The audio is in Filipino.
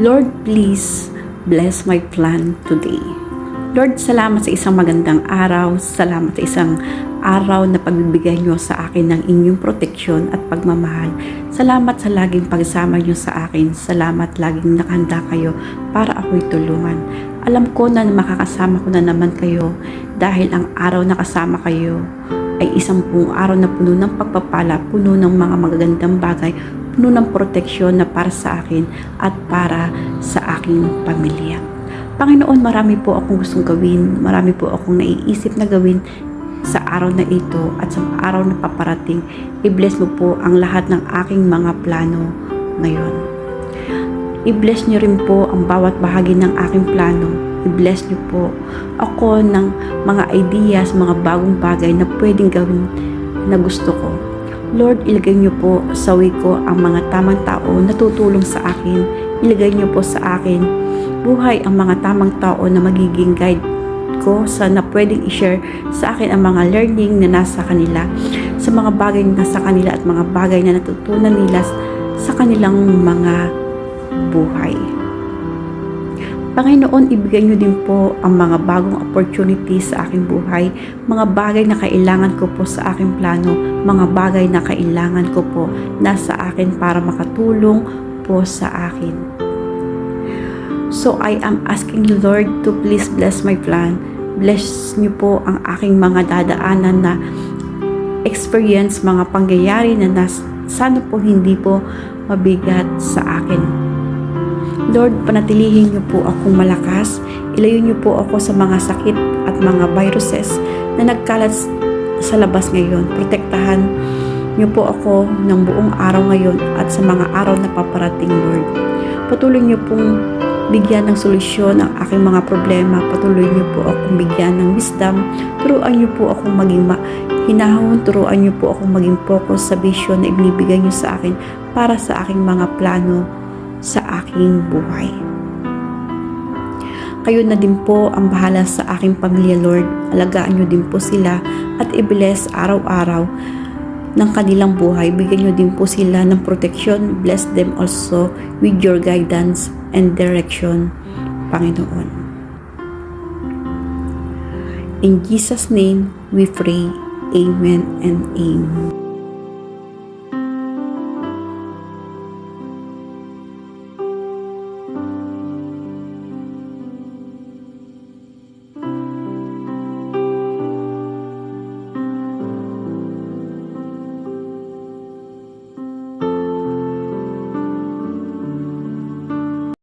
Lord, please bless my plan today. Lord, salamat sa isang magandang araw. Salamat sa isang araw na pagbibigay nyo sa akin ng inyong proteksyon at pagmamahal. Salamat sa laging pagsama nyo sa akin. Salamat laging nakahanda kayo para ako'y tulungan. Alam ko na makakasama ko na naman kayo dahil ang araw na kasama kayo ay isang buong araw na puno ng pagpapala, puno ng mga magagandang bagay, puno ng proteksyon na para sa akin at para sa aking pamilya. Panginoon, marami po akong gustong gawin, marami po akong naiisip na gawin sa araw na ito at sa araw na paparating. I-bless mo po ang lahat ng aking mga plano ngayon. I-bless niyo rin po ang bawat bahagi ng aking plano. I-bless niyo po ako ng mga ideas, mga bagong bagay na pwedeng gawin na gusto ko. Lord, ilagay niyo po sa ko ang mga tamang tao na tutulong sa akin. Ilagay niyo po sa akin buhay ang mga tamang tao na magiging guide ko sa na pwedeng i-share sa akin ang mga learning na nasa kanila sa mga bagay na nasa kanila at mga bagay na natutunan nila sa kanilang mga buhay. Panginoon, ibigay niyo din po ang mga bagong opportunity sa aking buhay, mga bagay na kailangan ko po sa aking plano, mga bagay na kailangan ko po nasa akin para makatulong po sa akin. So I am asking you Lord to please bless my plan. Bless niyo po ang aking mga dadaanan na experience, mga pangyayari na nas, sana po hindi po mabigat sa akin. Lord, panatilihin niyo po akong malakas. Ilayo niyo po ako sa mga sakit at mga viruses na nagkalat sa labas ngayon. Protektahan niyo po ako ng buong araw ngayon at sa mga araw na paparating, Lord. Patuloy niyo pong bigyan ng solusyon ang aking mga problema. Patuloy niyo po akong bigyan ng wisdom. Turuan niyo po akong maging ma hinahon. Turuan niyo po akong maging focus sa vision na ibinibigay niyo sa akin para sa aking mga plano sa aking buhay. Kayo na din po ang bahala sa aking pamilya, Lord. Alagaan niyo din po sila at i-bless araw-araw ng kanilang buhay. Bigyan niyo din po sila ng protection. Bless them also with your guidance and direction, Panginoon. In Jesus' name we pray. Amen and amen.